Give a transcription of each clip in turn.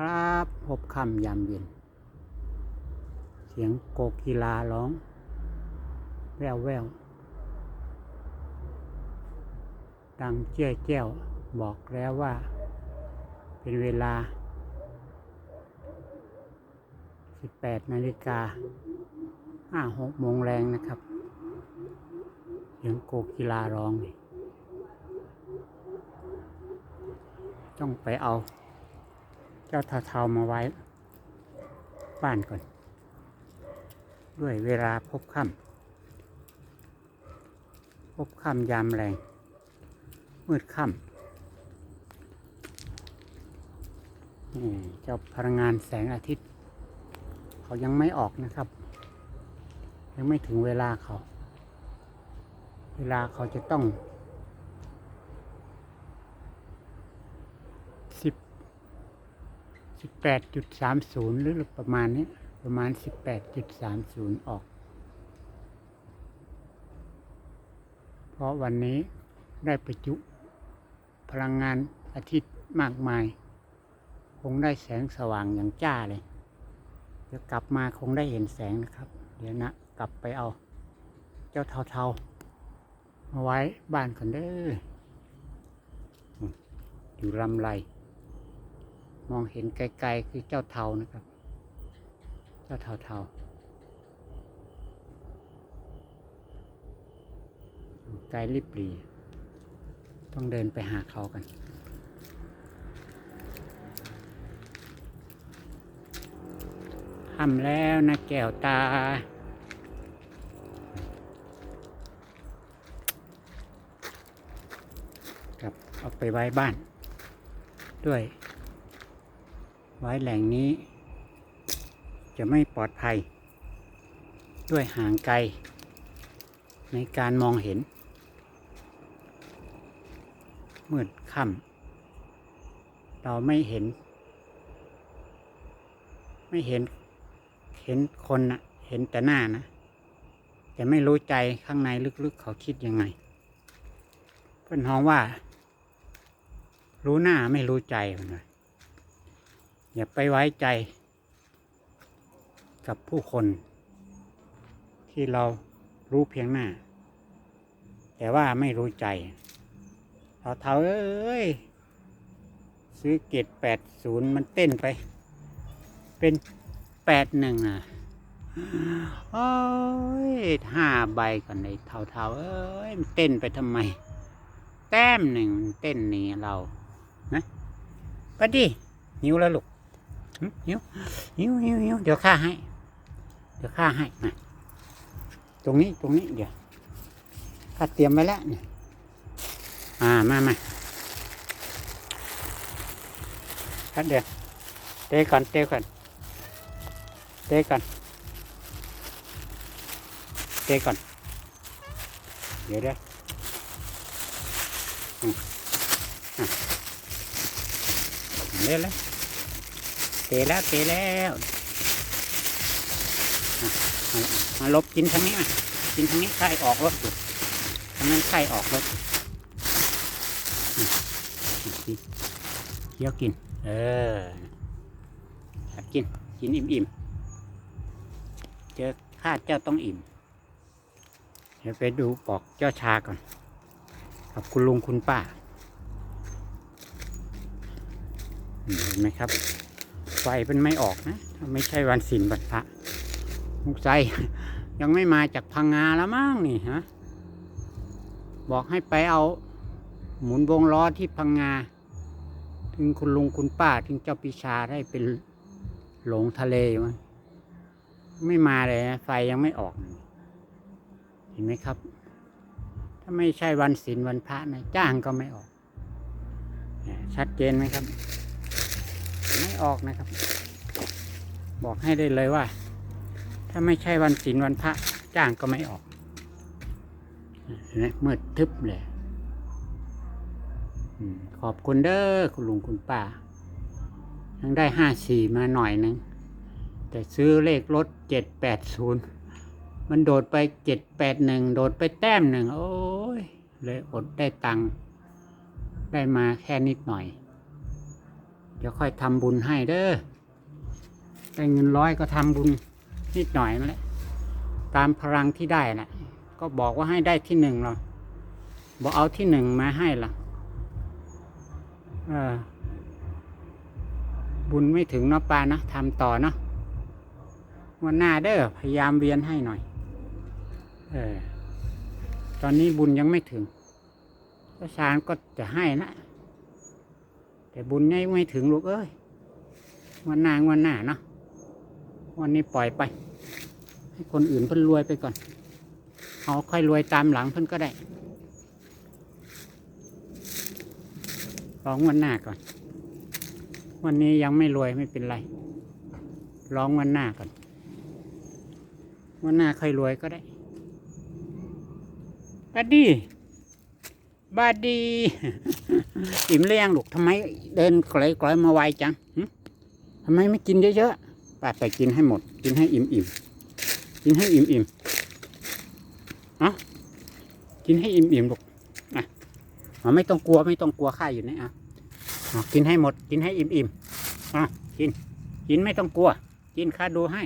ครับพบค่ำยามเย็น เสียงโกกีลาร้อง แววแววดังเจ้ยแจ้วบอกแล้วว่า เป็นเวลา 18นาฬิกา5 6โมงแรงนะครับ เสียงโกกีลาร้อง ต้องไปเอา จ้าเทาๆมาไว้ บ้านก่อน ด้วยเวลาพบค่ำพบค่ำยามแรง มืดค่ำนี่เจ้าพลังงานแสงอาทิตย์ เขายังไม่ออกนะครับ ยังไม่ถึงเวลาเขา เวลาเขาจะต้องสิบ สิบแปดจุดสามศูนย์หรือประมาณนี้ประมาณสิบแปดจุดสามศูนย์ออก เพราะวันนี้ได้ประจุพลังงานอาทิตย์มากมาย คงได้แสงสว่างอย่างจ้าเลย เดี๋ยวกลับมาคงได้เห็นแสงนะครับ เดี๋ยวนะ กลับไปเอา เจ้าเทาๆมาไว้บ้านก่อนเด้ออืมอยู่ลำไร มองเห็นไกลๆคือเจ้าเทานะครับ เจ้าเทาๆอยู่ไกลลิบหลีต้องเดินไปหาเขากันทำแล้วนะแก้วตาครับเอาไปไว้บ้านด้วย ไว้แหล่งนี้ จะไม่ปลอดภัย ด้วยห่างไกล ในการมองเห็น มืดค่ำเราไม่เห็น ไม่เห็นเห็นคนนะเห็นแต่หน้านะแต่ไม่รู้ใจข้างในลึกๆเขาคิดยังไง เพื่อนฮ้องว่า รู้หน้าไม่รู้ใจมันเลย อย่าไปไว้ใจ กับผู้คน ที่เรารู้เพียงหน้า แต่ว่าไม่รู้ใจเราเท่าเอ้ย ซื้อเกตแปดศูนย์มันเต้นไป เป็นแปดหนึ่งอะโอ้ยห้าใบก่อนเลยเท่าๆเอ้ยมันเต้นไปทำไม แต้มหนึ่งมันเต้นหนี่เรานะไปดิหิวแล้วลูก หึหิวหิวหิวหิวเดี๋ยวข้าให้ เดี๋ยวข้าให้มาตรงนี้ตรงนี้เดี๋ยวข้าเตรียมไว้แล้วเนี่ยอ่ามามาคัดเดี๋ยวเตะก่อนเตะก่อนเตะก่อนเตะก่อนเดี๋ยวเดี๋ยวเร็วแล้ว เตะแล้วเตะแล้วมาลบกินทางนี้มากินทางนี้ไข่ออกรถอยู่ทางนั้นไข่ออกรถเคี้ยวกิน เออกิน กินอิ่มอิ่มๆเจอข้าเจ้าต้องอิ่ม เดี๋ยวไปดูบอกเจ้าชาก่อน กับคุณลุงคุณป้า เห็นไหมครับ ไฟเป็นไม่ออกนะไม่ใช่วันศิลบัตพระมุกใจยังไม่มาจากพังงาแล้วมั้งนี่ฮะบอกให้ไปเอา หมุนวงล้อที่พังงา ถึงคุณลุงคุณป้าถึงเจ้าปิชาได้เป็นหลงทะเลมั้งไม่มาเลยนะไฟยังไม่ออก เห็นไหมครับ ถ้าไม่ใช่วันศิลวันพระนะจ้างก็ไม่ออก ชัดเจนไหมครับ ไม่ออกนะครับ บอกให้ได้เลยว่า ถ้าไม่ใช่วันศีลวันพระจ้างก็ไม่ออกเห็นไหมมืดทึบเลยขอบคุณเด้อคุณลุงคุณป้ายังได้ห้าสี่มาหน่อยหนึงแต่ซื้อเลขรถเจ็ดแปดศูนย์มันโดดไปเจ็ดแปดหนึ่งโดดไปแต้มหนึ่งโอ้ย เลยอดได้ตังค์ได้มาแค่นิดหน่อย ดี๋ยวค่อยทำบุญให้เด้อได้เงินร้อยก็ทำบุญนิดหน่อยนั่นแหละตามพลังที่ได้น่ะ ก็บอกว่าให้ได้ที่หนึ่งเราบอกเอาที่หนึ่งมาให้ละเออบุญไม่ถึงเนาะปานะทำต่อเนาะวันหน้าเด้อพยายามเวียนให้หน่อย เออ ตอนนี้บุญยังไม่ถึงพระชานก็จะให้นะ แต่บุญยังไม่ถึงลูกเอ้ยวันหน้าวันหน้าเนาะวันนี้ปล่อยไป ให้คนอื่นเพิ่นรวยไปก่อนเขาค่อยรวยตามหลังเพิ่นก็ได้ลองวันหน้าก่อน วันนี้ยังไม่รวยไม่เป็นไรลองวันหน้าก่อน วันหน้าค่อยรวยก็ได้บัดดี บัดดี อิ่มเลี้ยงลูกทำไมเดินกลอยกลอยมาไวจังหึทำไมไม่กินเยอะๆป้าไปกินให้หมด กินให้อิ่มอิ่มๆกินให้อิ่มอิ่มๆเอากินให้อิ่มอิ่มๆลูกอะอ๋อไม่ต้องกลัวไม่ต้องกลัวข้าอยู่นี่อะอ๋อกินให้หมด กินให้อิ่มอิ่มๆอะกิน กินไม่ต้องกลัว กินข้าดูให้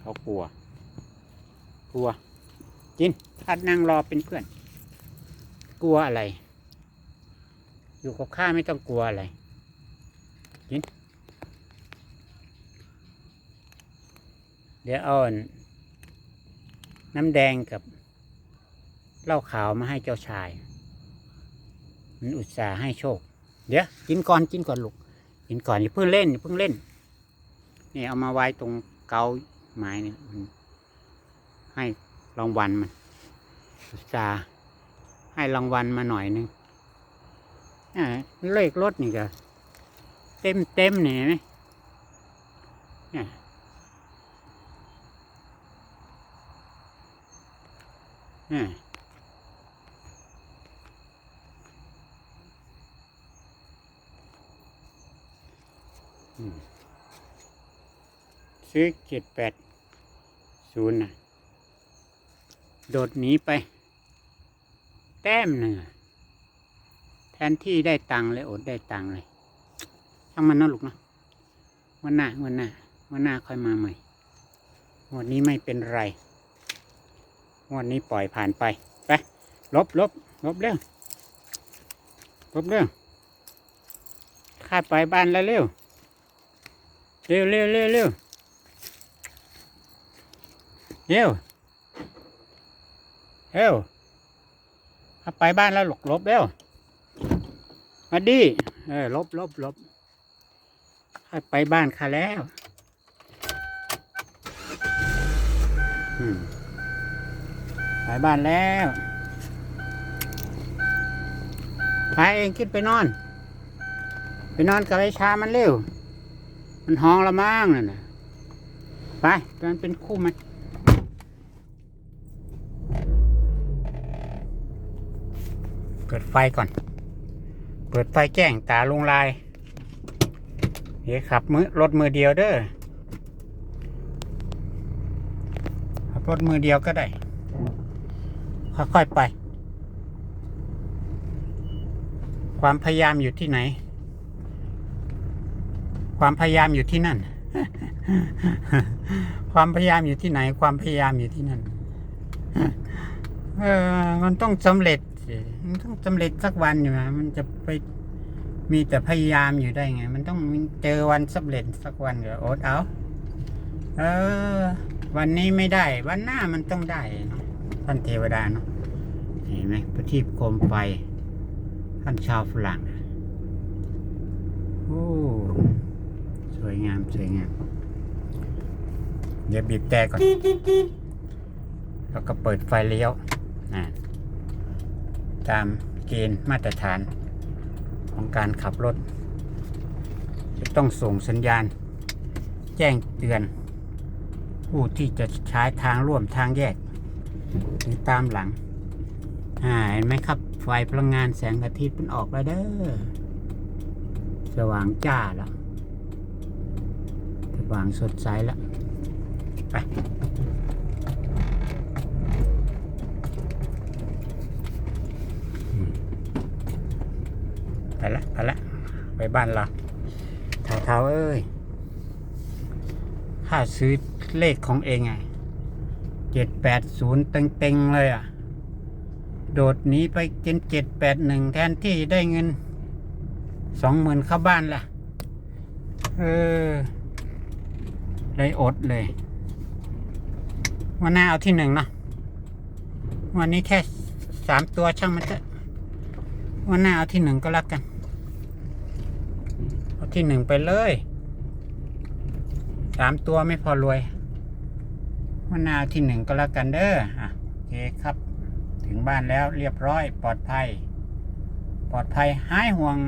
เขากลัว กลัว กินข้านั่งรอเป็นเพื่อน กลัวอะไร อยู่กับข้าไม่ต้องกลัวอะไรกินเดี๋ยวเอาน้ำแดงกับเหล้าขาวมาให้เจ้าชาย มันอุตส่าห์ให้โชค เดี๋ยวกินก่อนกินก่อนลูกกินก่อนอย่าเพิ่งเล่นอย่าเพิ่งเล่นนี่เอามาไว้ตรงเกาไม้นี่มันให้รางวัลมันอุตส่าห์ให้รางวัลมาหน่อยหนึง อ่าเลขรถนี่ก็เต็มเต็มเนี่ยไหมเนี่ยเนี่ยซื้อเจ็ดแปดศูนย์นะโดดหนีไป แต้มหนึ่งอ ทนที่ได้ตังค์เลยอดได้ตังค์เลยช่างมันนาะลูกเนาะวันหน้าวันหน้าวันหน้าค่อยมาใหม่งวันนี้ไม่เป็นไรงวันนี้ปล่อยผ่านไปไปลบลบลบเร็วลบเร็วข้าไปบ้านแล้วเร็วเร็วเร็วเร็วเร็วเร็วเร็วถ้าไปบ้านแล้วหลบลบเร็ว มาดีเออลบลบลบข้าไปบ้านข้าแล้วไปบ้านแล้วพาเองขึ้นไปนอน ไปนอนกับไอ้ชามันเร็ว มันห้องละมั่งนั่นนะไปมันเป็นคู่มันเปิดไฟก่อน เปิดไฟแจ้งตาลงลายเดี๋ยวขับมือรถมือเดียวเด้อขับรถมือเดียวก็ได้ ค่อยๆไป ความพยายามอยู่ที่ไหน ความพยายามอยู่ที่นั่น ความพยายามอยู่ที่ไหน ความพยายามอยู่ที่นั่น เออ มันต้องสำเร็จ มันต้องสำเร็จสักวันอยู่นะมันจะไปมีแต่พยายามอยู่ได้ไง มันต้องเจอวันสำเร็จสักวันเดี๋ยวอดเอาเออ วันนี้ไม่ได้ วันหน้ามันต้องได้เนาะท่านเทวดาเนาะเห็นไหมประทีปโคมไฟท่านชาวฝรั่งโอ้สวยงามสวยงามเดี๋ยวบีบแต่ก่อน แล้วก็เปิดไฟเลี้ยวนะ ตามเกณฑ์มาตรฐานของการขับรถ จะต้องส่งสัญญาณ แจ้งเตือน ผู้ที่จะใช้ทางร่วมทางแยก หรือตามหลังเห็นไหมครับ ไฟพลังงานแสงอาทิตย์มันออกแล้วเด้อสว่างจ้าแล้วสว่างสดใสแล้วไป ไปละไปละไปบ้านเราเท้าเท้าเอ้ยข้าซื้อเลขของเองไงเจ็ดแปดศูนย์เต็งๆเลยอะ โดดหนีไปเจนเจ็ดแปดหนึ่งแทนที่ได้เงินสองหมื่นเข้าบ้านล่ะ เออเลยอดเลย วันหน้าเอาที่หนึ่งเนาะวันนี้แค่สามตัวช่างมันเถอะ วันหน้าเอาที่หนึ่งก็แล้วกัน เอาที่หนึ่งไปเลยสามตัวไม่พอรวยวันหน้าเอาที่หนึ่งก็แล้วกันเด้ออะโอเคครับ ถึงบ้านแล้วเรียบร้อยปลอดภัย ปลอดภัยหายห่วง